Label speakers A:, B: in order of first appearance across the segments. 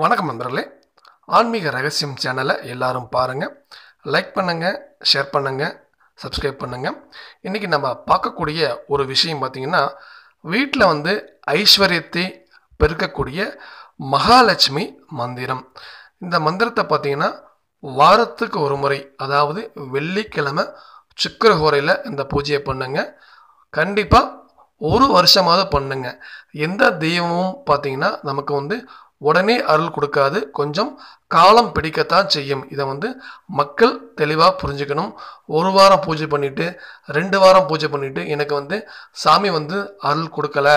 A: வணக்கம் நண்பர்களே. ஆன்மீக ரகசியம் சேனலை எல்லாரும் பாருங்கள் லைக் பண்ணுங்கள் ஷேர் பண்ணுங்கள் சப்ஸ்கிரைப் பண்ணுங்கள் இன்றைக்கி நம்ம பார்க்கக்கூடிய ஒரு விஷயம் பார்த்திங்கன்னா வீட்டில் வந்து ஐஸ்வர்யத்தை பெருக்கக்கூடிய மகாலட்சுமி மந்திரம். இந்த மந்திரத்தை பார்த்திங்கன்னா வாரத்துக்கு ஒரு முறை அதாவது வெள்ளிக்கிழமை சுக்கரஹோரையில் இந்த பூஜையை பண்ணுங்க. கண்டிப்பாக ஒரு வருஷமாவது பண்ணுங்க. எந்த தெய்வமும் பார்த்தீங்கன்னா நமக்கு வந்து உடனே அருள் கொடுக்காது. கொஞ்சம் காலம் பிடிக்கத்தான் செய்யும். இதை வந்து மக்கள் தெளிவாக புரிஞ்சுக்கணும். ஒரு வாரம் பூஜை பண்ணிவிட்டு ரெண்டு வாரம் பூஜை பண்ணிவிட்டு எனக்கு வந்து சாமி வந்து அருள் கொடுக்கல.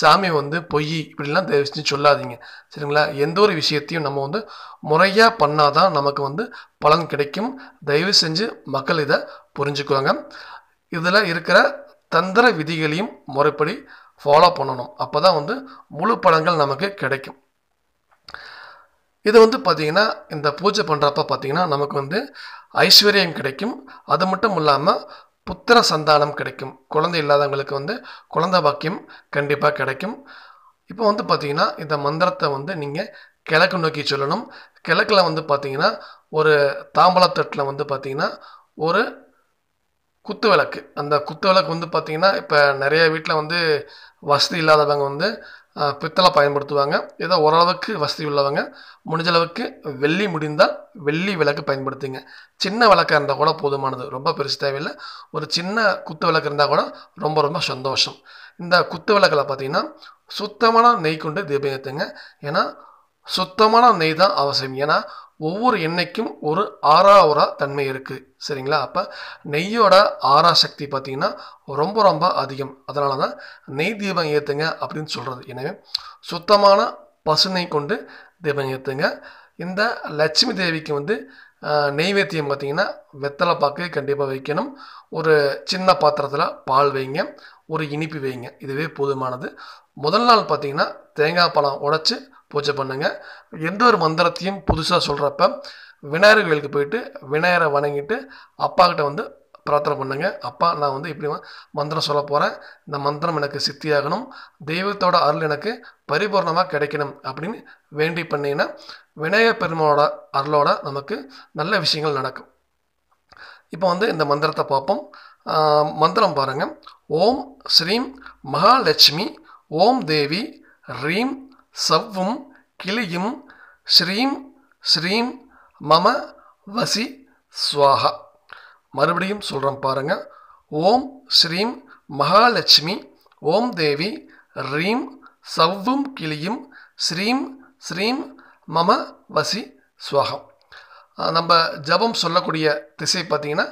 A: சாமி வந்து பொய் இப்படிலாம் தயவு செஞ்சு சொல்லாதீங்க. சரிங்களா? எந்த ஒரு விஷயத்தையும் நம்ம வந்து முறையாக பண்ணாதான் நமக்கு வந்து பலன் கிடைக்கும். தயவு செஞ்சு மக்கள் இதை புரிஞ்சுக்குவாங்க இதில் இருக்கிற தந்திர விதிகளையும் முறைப்படி ஃபாலோ பண்ணணும். அப்போ தான் வந்து முழு பலன்கள் நமக்கு கிடைக்கும். இது வந்து பார்த்திங்கன்னா இந்த பூஜை பண்ணுறப்ப பார்த்திங்கன்னா நமக்கு வந்து ஐஸ்வர்யம் கிடைக்கும். அது மட்டும் இல்லாமல் புத்திர சந்தானம் கிடைக்கும். குழந்தை இல்லாதவங்களுக்கு வந்து குழந்தை பாக்கியம் கண்டிப்பாக கிடைக்கும். இப்போ வந்து பார்த்திங்கன்னா இந்த மந்திரத்தை வந்து நீங்கள் கிழக்கு நோக்கி சொல்லணும். கிழக்கில் வந்து பார்த்திங்கன்னா ஒரு தாம்பலத்தட்டில் வந்து பார்த்திங்கன்னா ஒரு குத்து விளக்கு. அந்த குத்து விளக்கு வந்து பார்த்திங்கன்னா இப்போ நிறைய வீட்டில் வந்து வசதி இல்லாதவங்க வந்து பித்தளை பயன்படுத்துவாங்க. ஏதோ ஓரளவுக்கு வசதி உள்ளவங்க. முடிஞ்சளவுக்கு வெள்ளி முடிந்தால் வெள்ளி விளக்கு பயன்படுத்துங்க. சின்ன விளக்காக இருந்தால் கூட போதுமானது. ரொம்ப பெருசு தேவையில்லை. ஒரு சின்ன குத்து விளக்கு இருந்தால் கூட ரொம்ப ரொம்ப சந்தோஷம். இந்த குத்து விளக்கில் பார்த்தீங்கன்னா சுத்தமான நெய் கொண்டு தீபம் ஏற்றுங்க ஏன்னா சுத்தமான நெய் தான் அவசியம். ஏன்னா ஒவ்வொரு எண்ணெய்க்கும் ஒரு ஆறாவுரா தன்மை இருக்குது சரிங்களா? அப்போ நெய்யோட ஆறா சக்தி பார்த்திங்கன்னா ரொம்ப ரொம்ப அதிகம். அதனால தான் நெய் தீபம் ஏற்றுங்க அப்படின்னு சொல்கிறது எனவே சுத்தமான பசுநெய் கொண்டு தீபம் ஏற்றுங்க இந்த லட்சுமி தேவிக்கு வந்து நெய்வேத்தியம் பார்த்தீங்கன்னா வெத்தலை பாக்கு கண்டிப்பாக வைக்கணும். ஒரு சின்ன பாத்திரத்தில் பால் வைங்க ஒரு இனிப்பு வைங்க. இதுவே போதுமானது. முதல் நாள் பார்த்தீங்கன்னா தேங்காய் பழம் உடச்சி பூஜை பண்ணுங்கள் எந்த ஒரு மந்திரத்தையும் புதுசாக சொல்கிறப்ப விநாயகர் கோயிலுக்கு போயிட்டு விநாயகரை வணங்கிட்டு அப்பாக்கிட்ட வந்து பிரார்த்தனை பண்ணுங்க. அப்பா நான் வந்து இப்படி மந்திரம் சொல்ல போகிறேன் இந்த மந்திரம் எனக்கு சித்தியாகணும். தெய்வத்தோட அருள் எனக்கு பரிபூர்ணமாக கிடைக்கணும் அப்படின்னு வேண்டி பண்ணிங்கன்னா விநாயகர் பெருமானோட அருளோட நமக்கு நல்ல விஷயங்கள் நடக்கும். இப்போ வந்து இந்த மந்திரத்தை பார்ப்போம். மந்திரம் பாருங்க. ஓம் ஸ்ரீம் மகாலட்சுமி ஓம் தேவி ரீம் சவ்வும் கிளியும் ஸ்ரீம் ஸ்ரீம் மம வசி ஸ்வாஹா. மறுபடியும் சொல்கிறேன் பாருங்க. ஓம் ஸ்ரீம் மகாலட்சுமி ஓம் தேவி ரீம் சவ்வும் கிளியும் ஸ்ரீம் ஸ்ரீம் மம வசி ஸ்வாகம் நம்ம ஜபம் சொல்லக்கூடிய திசை பார்த்திங்கன்னா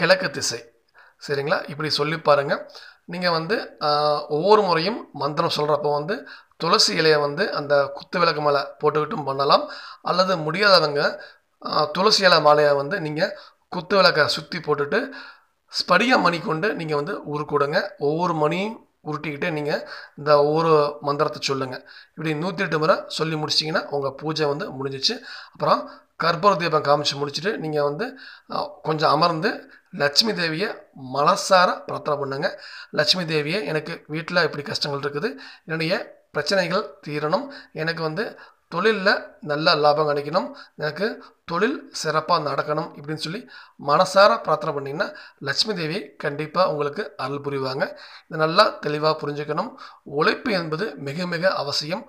A: கிழக்கு திசை. சரிங்களா? இப்படி சொல்லி பாருங்க. நீங்கள் வந்து ஒவ்வொரு முறையும் மந்திரம் சொல்கிறப்போ வந்து துளசி இலையை வந்து அந்த குத்து விளக்கு மேலே போட்டுக்கிட்டும் பண்ணலாம். அல்லது முடியாதவங்க துளசி இலை மாலையை வந்து நீங்கள் குத்து விளக்கை சுற்றி போட்டுட்டு ஸ்படிக மணி கொண்டு நீங்கள் வந்து உருக்கூடுங்க. ஒவ்வொரு மணியும் உருட்டிக்கிட்டே நீங்கள் இந்த ஒவ்வொரு மந்திரத்தை சொல்லுங்கள் இப்படி நூற்றி எட்டு முறை சொல்லி முடிச்சிங்கன்னா உங்கள் பூஜை வந்து முடிஞ்சிச்சு. அப்புறம் கற்பூர தீபம் காமிச்சு முடிச்சுட்டு நீங்கள் வந்து கொஞ்சம் அமர்ந்து லட்சுமி தேவியை மனசார பிரார்த்தனை பண்ணுங்க. லட்சுமி தேவியை எனக்கு வீட்டில் இப்படி கஷ்டங்கள் இருக்குது. என்னுடைய பிரச்சனைகள் தீரணும். எனக்கு வந்து தொழிலில் நல்ல லாபம் கிடைக்கணும் எனக்கு தொழில் சிறப்பாக நடக்கணும் இப்படின்னு சொல்லி மனசார பிரார்த்தனை பண்ணிங்கன்னா லட்சுமி தேவி கண்டிப்பாக உங்களுக்கு அருள் புரிவாங்க. இதை நல்லா தெளிவாக புரிஞ்சுக்கணும். உழைப்பு என்பது மிக மிக அவசியம்.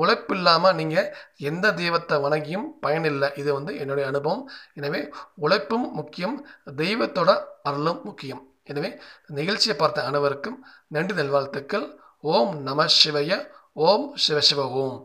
A: உழைப்பு இல்லாமல் நீங்கள் எந்த தெய்வத்தை வணங்கியும் பயனில்லை இது வந்து என்னுடைய அனுபவம். எனவே உழைப்பும் முக்கியம். தெய்வத்தோட அருளும் முக்கியம். எனவே நிகழ்ச்சியை பார்த்த அனைவருக்கும் நன்றி நல்வாழ்த்துக்கள். ஓம் நம சிவய. ஓம் சிவ சிவ ஓம்.